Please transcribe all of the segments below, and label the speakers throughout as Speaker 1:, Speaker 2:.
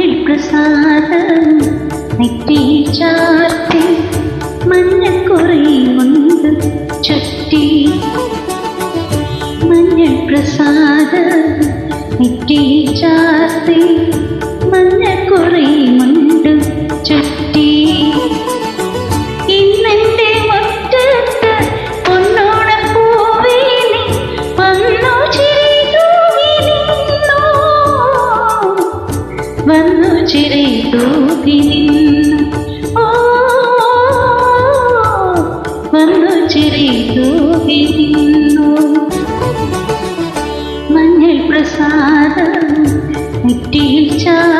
Speaker 1: മഞ്ഞൾക്കു സാധം നെറ്റി ചാർത്തി മഞ്ഞക്കുറിയുണ്ട് ചുറ്റി. മഞ്ഞൾ പ്രസാദം നെറ്റി ചാർത്തി വന്നു ചിരി തൂകി നിന്നു ഓ വന്നു ചിരി തൂകി നിന്നു മഞ്ഞൾ പ്രസാദം നെറ്റിയിൽ ചാർത്തി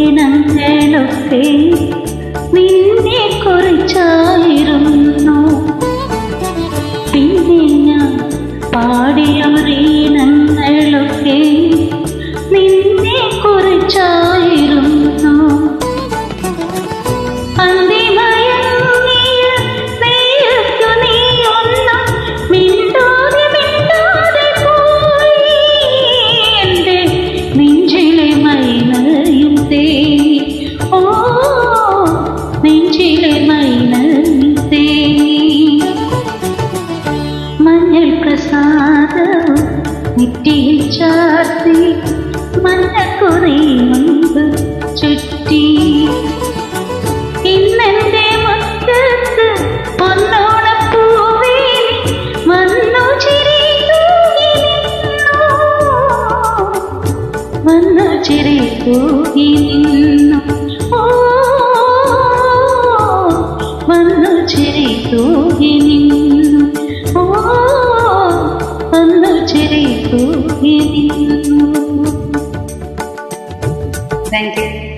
Speaker 1: പാടിയൊരീണങ്ങളൊക്കെ നിന്നെ കുറിച്ചായിരുന്നു. പിന്നെ ഞാൻ പാടിയ പാടിയൊരീണങ്ങളൊക്കെ നെറ്റിയിൽ ചാർത്തി മഞ്ഞക്കുറി മുൻപ് ചുറ്റി. ഇന്നെന്റെ മുറ്റത്ത് പൊന്നോണപ്പൂവേ വന്നു ചിരി. വന്നു ചിരി തൂകി നിന്നു വന്നു ചിരി തൂകി നിന്നു ഓ Thank you.